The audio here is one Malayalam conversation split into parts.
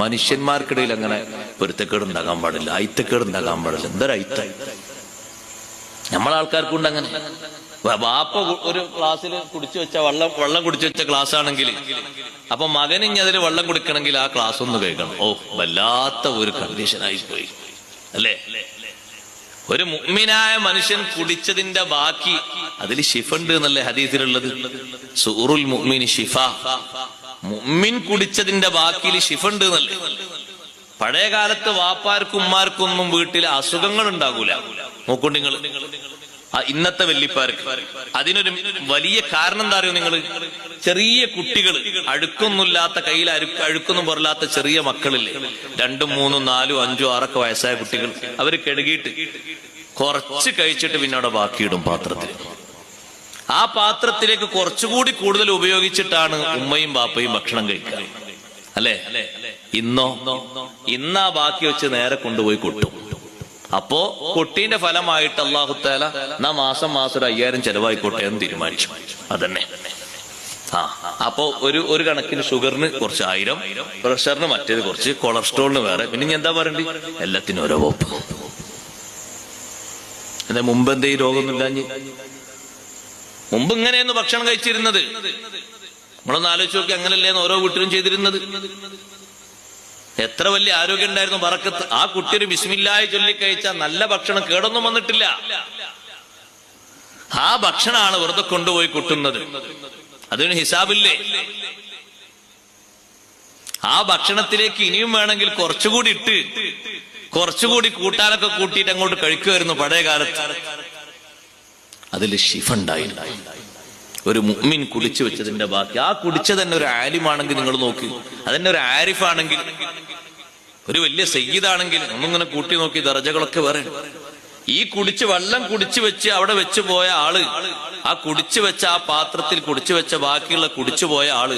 മനുഷ്യന്മാർക്കിടയിൽ അങ്ങനെ പൊരുത്തക്കേട് ഉണ്ടാകാൻ പാടില്ല. അയിത്തക്കേട് ഉണ്ടാകാൻ പാടില്ല. എന്തൊരു അയിത്ത നമ്മളാൾക്കാർക്കുണ്ട് അങ്ങനെ വാപ്പ ഒരു ക്ലാസ്സിൽ കുടിച്ചു വെച്ച വെള്ളം വെള്ളം കുടിച്ചു വെച്ച ക്ലാസ് ആണെങ്കിൽ അപ്പൊ മകൻ ഇനി അതിൽ വെള്ളം കുടിക്കണമെങ്കിൽ ആ ക്ലാസ് ഒന്ന് കഴിക്കണം. ഓ വല്ലാത്ത ഒരു കണ്ടീഷനായി പോയി. അല്ലേ? ഒരു മുഗ്മിനായ മനുഷ്യൻ കുടിച്ചതിന്റെ ബാക്കി അതിൽ ഷിഫ ഉണ്ട് എന്നല്ലേ ഹദീസിലുള്ളത്? സൂറുൽ മുഅ്മിനി ഷിഫ മുഅ്മിൻ കുടിച്ചതിന്റെ ബാക്കിയിൽ ഷിഫ ഉണ്ട് എന്നല്ലേ പഴയ കാലത്ത് വാപ്പാർക്കും ഉമ്മാർക്കൊന്നും വീട്ടിൽ അസുഖങ്ങൾ ഉണ്ടാകൂല നോക്കുണ്ടിങ്ങൾ ഇന്നത്തെ വെല്ലിപ്പാർക്ക്. അതിനൊരു വലിയ കാരണം എന്താ അറിയോ നിങ്ങൾ ചെറിയ കുട്ടികൾ അഴുക്കൊന്നുമില്ലാത്ത കയ്യിൽ അഴുക്ക് അഴുക്കൊന്നും പോരല്ലാത്ത ചെറിയ മക്കളില്ലേ? രണ്ടും മൂന്നും നാലും അഞ്ചും ആറൊക്കെ വയസ്സായ കുട്ടികൾ. അവർ കെടുകിയിട്ട് കുറച്ച് കഴിച്ചിട്ട് പിന്നെ അവിടെ ബാക്കിയിടും പാത്രത്തിൽ. ആ പാത്രത്തിലേക്ക് കുറച്ചുകൂടി കൂടുതൽ ഉപയോഗിച്ചിട്ടാണ് ഉമ്മയും ബാപ്പയും ഭക്ഷണം കഴിക്കുക. അല്ലെ? ഇന്നോ? ഇന്നാ ബാക്കി വെച്ച് നേരെ കൊണ്ടുപോയി കൊട്ടും. അപ്പോ കൊട്ടീന്റെ ഫലമായിട്ട് അള്ളാഹുത്താല നാ മാസം മാസം ഒരു അയ്യായിരം ചെലവായിക്കോട്ടെ എന്ന് തീരുമാനിച്ചു. അതന്നെ. ആ അപ്പോ ഒരു ഒരു കണക്കിന് ഷുഗറിന് കുറച്ച് ആയിരം പ്രഷറിന് മറ്റേത് കുറച്ച് കൊളസ്ട്രോളിന് വേറെ. പിന്നെ ഇനി എന്താ പറയണ്ടേ? എല്ലാത്തിനും ഓരോ വകുപ്പ്. അതെ മുമ്പ് എന്തേ ഈ രോഗമൊന്നുമില്ലാഞ്ഞ് മുമ്പ് ഇങ്ങനെയെന്ന് ഭക്ഷണം കഴിച്ചിരുന്നത്. നമ്മളൊന്ന് ആലോചിച്ച് നോക്കി അങ്ങനല്ലേന്ന് ഓരോ വീട്ടിലും ചെയ്തിരുന്നത്. എത്ര വലിയ ആരോഗ്യം ഉണ്ടായിരുന്നു പറക്കത്ത് ആ കുട്ടി ഒരു ബിസ്മില്ലായി ചൊല്ലിക്കഴിച്ചാൽ നല്ല ഭക്ഷണം കേടൊന്നും വന്നിട്ടില്ല. ആ ഭക്ഷണമാണ് വെറുതെ കൊണ്ടുപോയി കുട്ടുന്നത്. അതിന് ഹിസാബില്ലേ? ആ ഭക്ഷണത്തിലേക്ക് ഇനിയും വേണമെങ്കിൽ കുറച്ചുകൂടി ഇട്ട് കുറച്ചുകൂടി കൂട്ടാനൊക്കെ കൂട്ടിയിട്ട് അങ്ങോട്ട് കഴിക്കുമായിരുന്നു പഴയ കാലത്ത് അതിൽ ഷിഫ ഒരു മുഅ്മിൻ കുടിച്ചു വെച്ചതിന്റെ ബാക്കി. ആ കുടിച്ച തന്നെ ഒരു ആലിമാണെങ്കിൽ നിങ്ങൾ നോക്കി. അതന്നെ ഒരു ആരിഫാണെങ്കിൽ ഒരു വലിയ സയ്യിദാണെങ്കിൽ നമ്മിങ്ങനെ കൂട്ടി നോക്കി ദർജകളൊക്കെ വേറെ. ഈ കുടിച്ച് വെള്ളം കുടിച്ചു വെച്ച് അവിടെ വെച്ച് പോയ ആൾ ആ കുടിച്ചു വെച്ച ആ പാത്രത്തിൽ കുടിച്ചു വെച്ച ബാക്കിയുള്ള കുടിച്ചു പോയ ആൾ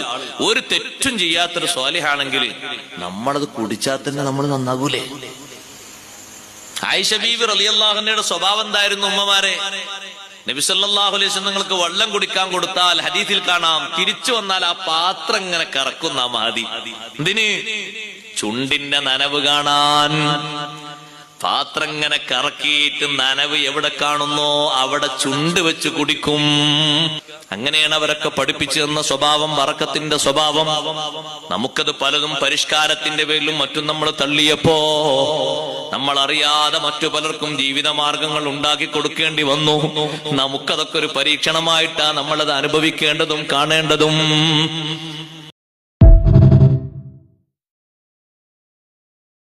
ഒരു തെറ്റും ചെയ്യാത്തൊരു സ്വാലിഹാണെങ്കിൽ നമ്മളത് കുടിച്ചാൽ തന്നെ നമ്മൾ നന്നാകൂലേ? ആയിഷ റളിയല്ലാഹുവിന്റെ സ്വഭാവം എന്തായിരുന്നു ഉമ്മമാരെ? നബി സല്ലല്ലാഹു അലൈഹി നിങ്ങൾക്ക് വെള്ളം കുടിക്കാൻ കൊടുത്താൽ ഹദീസിൽ കാണാം തിരിച്ചു വന്നാൽ ആ പാത്രം ഇങ്ങനെ കറക്കുന്ന മഹതി എന്തിന്? ചുണ്ടിന്റെ നനവ് കാണാൻ. പാത്രം ഇങ്ങനെ കറക്കിയിട്ട് നനവ് എവിടെ കാണുന്നോ അവിടെ ചുണ്ട് വെച്ച് കുടിക്കും. അങ്ങനെയാണ് അവരൊക്കെ പഠിപ്പിച്ചു തന്ന സ്വഭാവം വറക്കത്തിന്റെ സ്വഭാവം. നമുക്കത് പലതും പരിഷ്കാരത്തിന്റെ പേരിലും മറ്റും നമ്മൾ തള്ളിയപ്പോ നമ്മൾ അറിയാതെ മറ്റു പലർക്കും ജീവിത മാർഗങ്ങൾ ഉണ്ടാക്കി കൊടുക്കേണ്ടി വന്നു. നമുക്കതൊക്കെ ഒരു പരീക്ഷണമായിട്ടാ നമ്മളത് അനുഭവിക്കേണ്ടതും കാണേണ്ടതും.